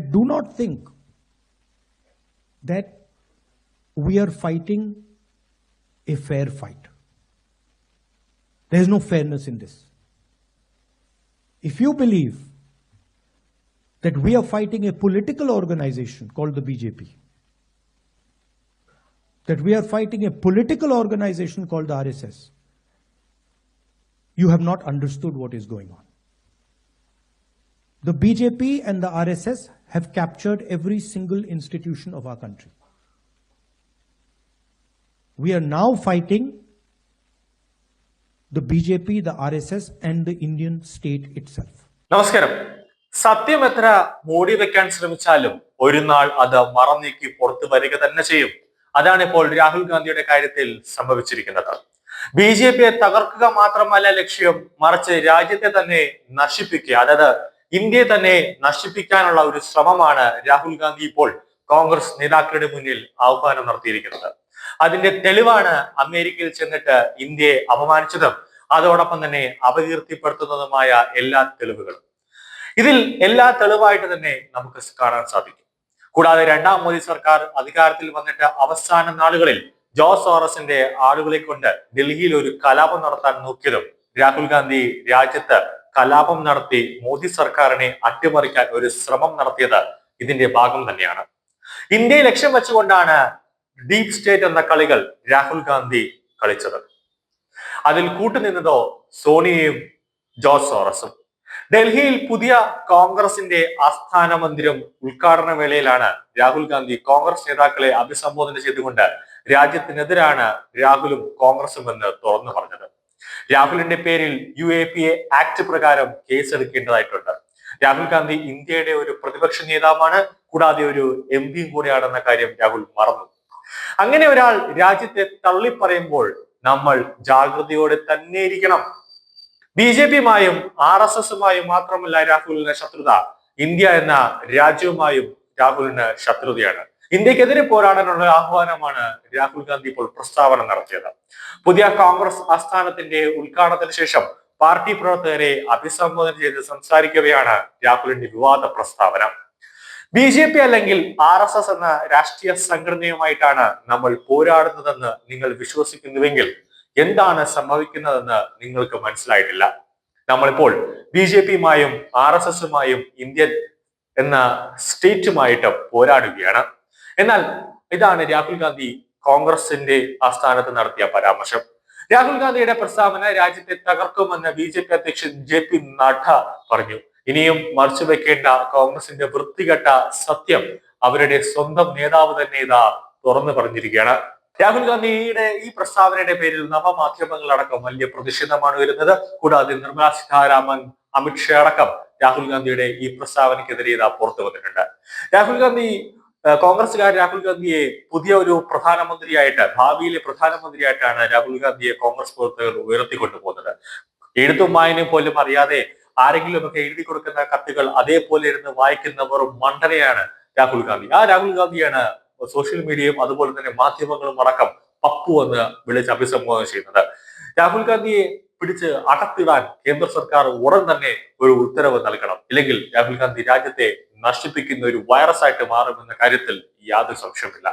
that do not think that we are fighting a fair fight. There is no fairness in this. If you believe that we are fighting a political organization called the BJP, that we are fighting a political organization called the RSS, you have not understood what is going on. The BJP and the RSS have captured every single institution of our country. We are now fighting the BJP, the RSS, and the Indian state itself. നമസ്കാരം സത്യം എത്ര മൂടി വെക്കാൻ ശ്രമിച്ചാലും ഒരു നാൾ അത് മറന്നീക്കി പുറത്തു വരിക തന്നെ ചെയ്യും അതാണ് ഇപ്പോൾ രാഹുൽ ഗാന്ധിയുടെ കാര്യത്തിൽ സംഭവിച്ചിരിക്കുന്നത് ബി ജെ പിയെ തകർക്കുക മാത്രമല്ല ലക്ഷ്യം മറിച്ച് രാജ്യത്തെ തന്നെ നശിപ്പിക്കുക അതായത് ഇന്ത്യയെ തന്നെ നശിപ്പിക്കാനുള്ള ഒരു ശ്രമമാണ് രാഹുൽ ഗാന്ധി ഇപ്പോൾ കോൺഗ്രസ് നേതാക്കളുടെ മുന്നിൽ ആഹ്വാനം നടത്തിയിരിക്കുന്നത്. അതിന്റെ തെളിവാണ് അമേരിക്കയിൽ ചെന്നിട്ട് ഇന്ത്യയെ അപമാനിച്ചതും അതോടൊപ്പം തന്നെ അപകീർത്തിപ്പെടുത്തുന്നതുമായ എല്ലാ തെളിവുകളും. ഇതിൽ എല്ലാ തെളിവായിട്ട് തന്നെ നമുക്ക് കാണാൻ സാധിക്കും. കൂടാതെ രണ്ടാം മോദി സർക്കാർ അധികാരത്തിൽ വന്നിട്ട് അവസാന നാളുകളിൽ ജോസ് സോറസിന്റെ ആളുകളെ കൊണ്ട് ഡൽഹിയിൽ ഒരു കലാപം നടത്താൻ നോക്കിയതും രാഹുൽ ഗാന്ധി രാജ്യത്ത് കലാപം നടത്തി മോദി സർക്കാരിനെ അട്ടിമറിക്കാൻ ഒരു ശ്രമം നടത്തിയത് ഇതിന്റെ ഭാഗം തന്നെയാണ്. ഇന്ത്യയെ ലക്ഷ്യം വെച്ചുകൊണ്ടാണ് ഡീപ് സ്റ്റേറ്റ് എന്ന കളികൾ രാഹുൽ ഗാന്ധി കളിച്ചത്. അതിൽ കൂട്ടുനിന്നതോ സോണിയയും ജോർജ് സോറസും. ഡൽഹിയിൽ പുതിയ കോൺഗ്രസിന്റെ ആസ്ഥാന മന്ദിരം ഉദ്ഘാടന വേളയിലാണ് രാഹുൽ ഗാന്ധി കോൺഗ്രസ് നേതാക്കളെ അഭിസംബോധന ചെയ്തുകൊണ്ട് രാജ്യത്തിനെതിരാണ് രാഹുലും കോൺഗ്രസും എന്ന് തുറന്നു പറഞ്ഞത്. രാഹുലിന്റെ പേരിൽ U A P A act പ്രകാരം കേസെടുക്കേണ്ടതായിട്ടുണ്ട്. രാഹുൽ ഗാന്ധി ഇന്ത്യയുടെ ഒരു പ്രതിപക്ഷ നേതാവാണ്. കൂടാതെ ഒരു എം പിയും കൂടിയാണെന്ന കാര്യം രാഹുൽ മറന്നു. അങ്ങനെ ഒരാൾ രാജ്യത്തെ തള്ളിപ്പറയുമ്പോൾ നമ്മൾ ജാഗ്രതയോടെ തന്നെ ഇരിക്കണം. ബി ജെ പിയുമായും ആർ എസ് എസുമായും മാത്രമല്ല രാഹുലിന് ശത്രുത. ഇന്ത്യ എന്ന രാജ്യവുമായും രാഹുലിന് ശത്രുതയാണ്. ഇന്ത്യക്കെതിരെ പോരാടാനുള്ള ആഹ്വാനമാണ് രാഹുൽ ഗാന്ധി ഇപ്പോൾ പ്രസ്താവന നടത്തിയത്. പുതിയ കോൺഗ്രസ് ആസ്ഥാനത്തിന്റെ ഉദ്ഘാടനത്തിന് ശേഷം പാർട്ടി പ്രവർത്തകരെ അഭിസംബോധന ചെയ്ത് സംസാരിക്കവെയാണ് രാഹുലിന്റെ വിവാദ പ്രസ്താവന. ബി ജെ പി അല്ലെങ്കിൽ ആർ എസ് എസ് എന്ന രാഷ്ട്രീയ സംഘടനയുമായിട്ടാണ് നമ്മൾ പോരാടുന്നതെന്ന് നിങ്ങൾ വിശ്വസിക്കുന്നുവെങ്കിൽ എന്താണ് സംഭവിക്കുന്നതെന്ന് നിങ്ങൾക്ക് മനസ്സിലായിട്ടില്ല. നമ്മളിപ്പോൾ ബി ജെ പിയുമായും ആർ എസ് എസുമായും ഇന്ത്യൻ എന്ന സ്റ്റേറ്റുമായിട്ട് പോരാടുകയാണ്. എന്നാൽ ഇതാണ് രാഹുൽ ഗാന്ധി കോൺഗ്രസിന്റെ ആസ്ഥാനത്ത് നടത്തിയ പരാമർശം. രാഹുൽ ഗാന്ധിയുടെ പ്രസ്താവന രാജ്യത്തെ തകർക്കുമെന്ന് ബി ജെ പി അധ്യക്ഷൻ ജെ പി നഡ്ഡ പറഞ്ഞു. ഇനിയും മറച്ചു വെക്കേണ്ട കോൺഗ്രസിന്റെ വൃത്തികെട്ട സത്യം അവരുടെ സ്വന്തം നേതാവ് തന്നെ ഇതാ തുറന്നു പറഞ്ഞിരിക്കുകയാണ്. രാഹുൽ ഗാന്ധിയുടെ ഈ പ്രസ്താവനയുടെ പേരിൽ നവമാധ്യമങ്ങളടക്കം വലിയ പ്രതിഷേധമാണ് വരുന്നത് കൂടാതെ നിർമ്മലാ സീതാരാമൻ അമിത്ഷാ അടക്കം രാഹുൽ ഗാന്ധിയുടെ ഈ പ്രസ്താവനയ്ക്കെതിരെ ഇതാ പുറത്തു വന്നിട്ടുണ്ട്. രാഹുൽ ഗാന്ധി കോൺഗ്രസ്സുകാർ രാഹുൽ ഗാന്ധിയെ പുതിയ ഒരു പ്രധാനമന്ത്രിയായിട്ട് ഭാവിയിലെ പ്രധാനമന്ത്രിയായിട്ടാണ് രാഹുൽ ഗാന്ധിയെ കോൺഗ്രസ് പ്രവർത്തകർ ഉയർത്തിക്കൊണ്ടുപോകുന്നത്. എഴുത്തും വായനയും പോലും അറിയാതെ ആരെങ്കിലും ഒക്കെ എഴുതി കൊടുക്കുന്ന കത്തുകൾ അതേപോലെ ഇരുന്ന് വായിക്കുന്നവർ മണ്ടനെയാണ് രാഹുൽ ഗാന്ധി. ആ രാഹുൽ ഗാന്ധിയാണ് സോഷ്യൽ മീഡിയയും അതുപോലെ തന്നെ മാധ്യമങ്ങളും അടക്കം പപ്പു എന്ന് വിളിച്ച് അഭിസംബോധന ചെയ്യുന്നത്. രാഹുൽ ഗാന്ധിയെ പിടിച്ച് അടത്തിടാൻ കേന്ദ്ര സർക്കാർ ഉടൻ തന്നെ ഒരു ഉത്തരവ് നൽകണം. ഇല്ലെങ്കിൽ രാഹുൽ ഗാന്ധി രാജ്യത്തെ നശിപ്പിക്കുന്ന ഒരു വൈറസ് ആയിട്ട് മാറുമെന്ന കാര്യത്തിൽ യാതൊരു സംശയമില്ല